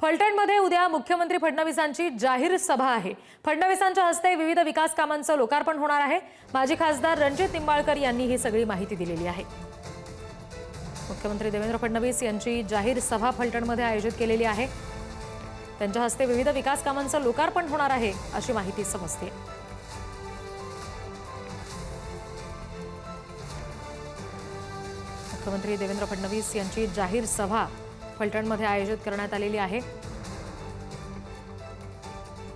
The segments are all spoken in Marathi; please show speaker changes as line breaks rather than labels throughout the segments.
फलटणमध्ये उद्या मुख्यमंत्री फडणवीसांची जाहीर सभा आहे. फडणवीसांच्या हस्ते विविध विकास कामांचं लोकार्पण होणार आहे. माजी खासदार रणजित निंबाळकर यांनी ही सगळी माहिती दिलेली आहे. मुख्यमंत्री देवेंद्र फडणवीस यांची जाहीर सभा फलटणमध्ये आयोजित केलेली आहे. त्यांच्या हस्ते विविध विकास कामांचं लोकार्पण होणार आहे अशी माहिती समजते. मुख्यमंत्री देवेंद्र फडणवीस यांची जाहीर सभा फलटणमध्ये आयोजित करण्यात आलेली आहे.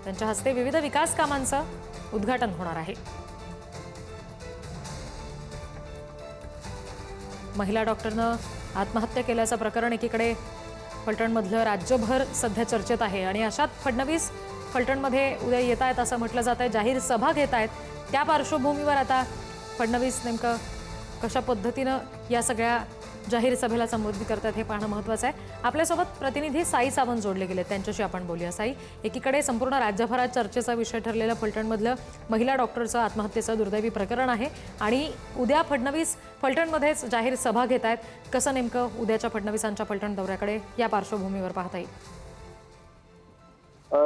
त्यांच्या हस्ते विविध विकास कामांचं उद्घाटन होणार आहे. महिला डॉक्टरनं आत्महत्या केल्याचं प्रकरण एकीकडे फलटणमधलं राज्यभर सध्या चर्चेत आहे आणि अशात फडणवीस फलटणमध्ये उद्या येत आहेत असं म्हटलं जात आहे जाहीर सभा घेत आहेत. त्या पार्श्वभूमीवर आता फडणवीस नेमकं कशा पद्धतीनं या सगळ्या जाहीर सभेला संबोधित करतात हे पाहणं महत्त्वाचं आहे. आपल्यासोबत प्रतिनिधी साई सावंत जोडले गेले. त्यांच्याशी आपण बोलूया. साई एकीकडे संपूर्ण राज्यभरात चर्चेचा विषय ठरलेलं फलटणमधलं महिला डॉक्टरचं आत्महत्येचं दुर्दैवी प्रकरण आहे आणि उद्या फडणवीस फलटणमध्येच जाहीर सभा घेत आहेत. कसं नेमकं उद्याच्या फडणवीसांच्या फलटण दौऱ्याकडे या पार्श्वभूमीवर पाहता येईल?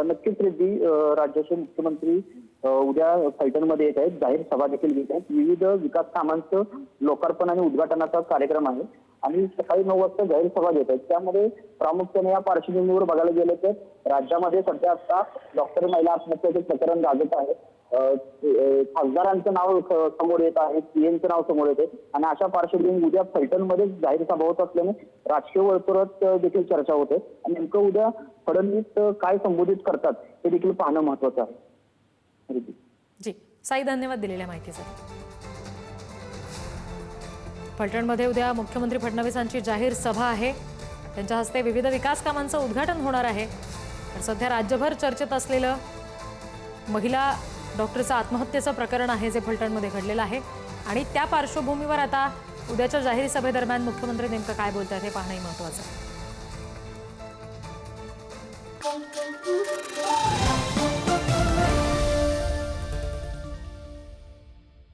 नक्कीच रेड्डी. राज्याचे मुख्यमंत्री उद्या फलटणमध्ये येत आहेत. जाहीर सभा देखील घेत आहेत. विविध विकास कामांचं लोकार्पण आणि उद्घाटनाचा कार्यक्रम आहे. आणि सकाळी नऊ वाजता जाहीर सभा घेत आहेत. त्यामध्ये प्रामुख्याने या पार्श्वभूमीवर बघायला गेलं तर राज्यामध्ये सध्या आता डॉक्टर महिला आत्महत्याचे प्रकरण गाजत आहे. खासदारांचं नाव समोर येत आहे. पीएमचं नाव समोर येते आणि अशा पार्श्वभूमी उद्या फलटणमध्ये जाहीर सभा होत असल्याने राजकीय वर्तुळात देखील चर्चा होते. आणि नेमकं उद्या फडणवीस काय संबोधित करतात हे देखील पाहणं महत्वाचं आहे.
जी साई धन्यवाद दिलेल्या माहितीसाठी. फलटणमध्ये उद्या मुख्यमंत्री फडणवीसांची जाहीर सभा आहे. त्यांच्या हस्ते विविध विकास कामांचं उद्घाटन होणार आहे. तर सध्या राज्यभर चर्चेत असलेलं महिला डॉक्टरचं आत्महत्येचं प्रकरण आहे जे फलटणमध्ये घडलेलं आहे. आणि त्या पार्श्वभूमीवर आता उद्याच्या जाहीर सभेदरम्यान मुख्यमंत्री नेमकं काय बोलतात हे पाहणंही महत्त्वाचं आहे.